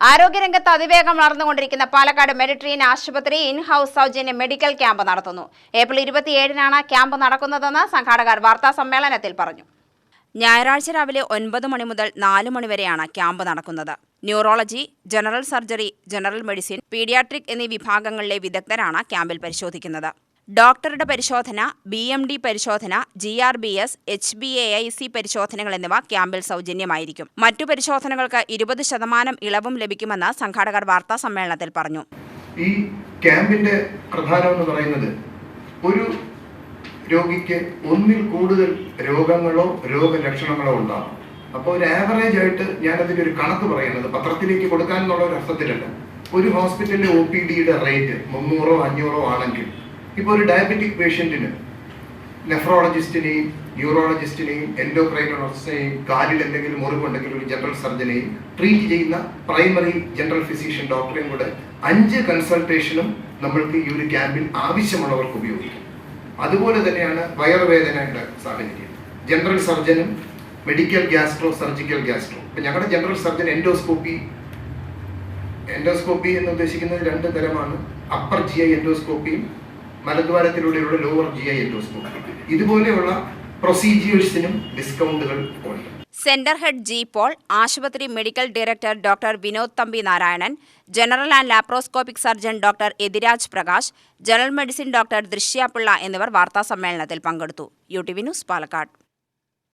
ആരോഗ്യരംഗത്ത് അതിവേഗം വളർന്നുകൊണ്ടിരിക്കുന്ന പാലക്കാട് മെഡിട്രീൻ ആശുപത്രി ഇൻ ഹൌസ് സൗജന്യ മെഡിക്കൽ ക്യാമ്പ് നടത്തുന്നു. ഏപ്രിൽ ഇരുപത്തിയേഴിനാണ് ക്യാമ്പ് നടക്കുന്നതെന്ന് സംഘാടകർ വാർത്താ സമ്മേളനത്തിൽ പറഞ്ഞു. ഞായറാഴ്ച രാവിലെ ഒൻപത് മണി മുതൽ നാല് മണിവരെയാണ് ക്യാമ്പ് നടക്കുന്നത്. Neurology general surgery general medicine paediatric എന്നീ വിഭാഗങ്ങളിലെ വിദഗ്ധരാണ് ക്യാമ്പിൽ പരിശോധിക്കുന്നത്. ഡോക്ടറുടെ പരിശോധന ബി എം ഡി പരിശോധന G R B S H B A I C പരിശോധനകൾ എന്നിവ ക്യാമ്പിൽ സൗജന്യമായിരിക്കും. മറ്റു പരിശോധനകൾക്ക് ഇരുപത് ശതമാനം ഇളവും ലഭിക്കുമെന്ന് സംഘാടകർ വാർത്താ സമ്മേളനത്തിൽ പറഞ്ഞു. ഈ ക്യാമ്പിന്റെ പ്രധാനം എന്ന് പറയുന്നത് ഒരു രോഗിക്ക് ഒന്നിൽ കൂടുതൽ രോഗങ്ങളോ രോഗലക്ഷണങ്ങളോ ഉണ്ടാകും. അപ്പോൾ ഒരു ആവറേജ് ആയിട്ട് ഞാനതിന്റെ ഒരു കണക്ക് പറയുന്നത് പത്രത്തിലേക്ക് കൊടുക്കാൻ എന്നുള്ള ഒരു അർത്ഥത്തിലല്ല. ഒരു ഹോസ്പിറ്റലിലെ ഒ പി ഡിയുടെ റേറ്റ് മുന്നൂറോ അഞ്ഞൂറോ ആണെങ്കിൽ ഇപ്പോൾ ഒരു ഡയബറ്റിക് പേഷ്യന്റിന് നെഫ്രോളജിസ്റ്റിനെയും ന്യൂറോളജിസ്റ്റിനെയും എൻഡോക്രൈനോളജിസ്റ്റിനെയും കാലിൽ എന്തെങ്കിലും മുറിവുണ്ടെങ്കിൽ ഒരു ജനറൽ സർജനെയും ട്രീറ്റ് ചെയ്യുന്ന പ്രൈമറി ജനറൽ ഫിസിഷ്യൻ ഡോക്ടറെയും കൂടെ അഞ്ച് കൺസൾട്ടേഷനും നമ്മൾക്ക് ഈ ഒരു ക്യാമ്പിൽ ആവശ്യമുള്ളവർക്ക് ഉപയോഗിക്കും. അതുപോലെ തന്നെയാണ് വയറുവേദനയുടെ സാഹചര്യം. ജനറൽ സർജനും മെഡിക്കൽ ഗ്യാസ്ട്രോ സർജിക്കൽ ഗ്യാസ്ട്രോ ഇപ്പം ഞങ്ങളുടെ ജനറൽ സർജൻ എൻഡോസ്കോപ്പി എൻഡോസ്കോപ്പി എന്ന് ഉദ്ദേശിക്കുന്നത് രണ്ട് തരമാണ്. അപ്പർ ജി ഐ എൻഡോസ്കോപ്പിയും മലദ്വാരത്തിലൂടെയുള്ള ലോവർ ജി ഐ എൻഡോസ്കോപ്പി ഇതുപോലെയുള്ള പ്രൊസീജിയേഴ്സിനും ഡിസ്കൗണ്ടുകൾ ഉണ്ട്. സെന്റർ ഹെഡ് ജി പോൾ ആശുപത്രി medical director doctor Vinod Thampi Narayanan general and laparoscopic surgeon doctor Ethiraj Prakash general medicine doctor Drishya Pillai എന്നിവർ വാർത്താസമ്മേളനത്തിൽ പങ്കെടുത്തു. U T V news Palakkad.